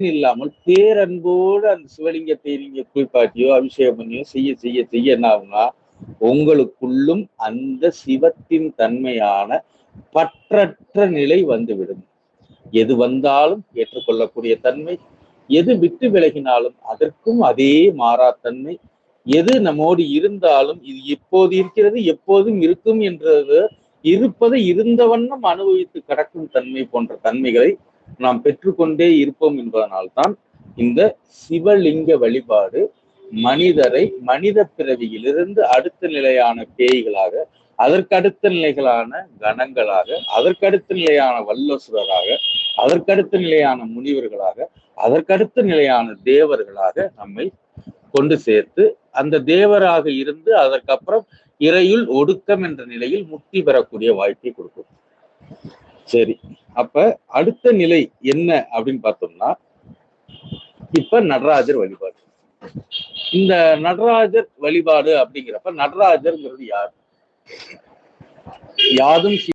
இல்லாமல் பேரன்போடு அந்த சிவலிங்கத்தை நீங்க குளிப்பாட்டியோ அபிஷேகம் பண்ணியோ செய்ய செய்ய செய்ய என்ன ஆகும்னா உங்களுக்குள்ளும் அந்த சிவத்தின் தன்மையான பற்றற்ற நிலை வந்துவிடும். எது வந்தாலும் ஏற்றுக்கொள்ளக்கூடிய தன்மை எது விட்டு விலகினாலும் அதற்கும் அதே மாறாத்தன்மை. எது நம்மோடு இருந்தாலும் இது எப்போது இருக்கிறது எப்போதும் இருக்கும் என்றது இருப்பதை இருந்த வண்ணம் அனுபவித்து கடக்கும் தன்மை போன்ற தன்மைகளை நாம் பெற்றுக்கொண்டே இருப்போம் என்பதனால்தான் இந்த சிவலிங்க வழிபாடு மனிதரை மனித பிறவியிலிருந்து அடுத்த நிலையான பேய்களாக அதற்கடுத்த நிலைகளான கணங்களாக அதற்கடுத்த நிலையான வல்லசுரராக அதற்கடுத்த நிலையான முனிவர்களாக அதற்கடுத்த நிலையான தேவர்களாக நம்மை கொண்டு சேர்த்து அந்த தேவராக இருந்து அதற்கப்புறம் இறையுள் ஒடுக்கம் என்ற நிலையில் முக்தி பெறக்கூடிய வாய்ப்பை கொடுக்கும். சரி. அப்ப அடுத்த நிலை என்ன அப்படின்னு பார்த்தோம்னா இப்ப நடராஜர் வழிபாடு. இந்த நடராஜர் வழிபாடு அப்படிங்கிறப்ப நடராஜர்ங்கிறது யார்? யாதும்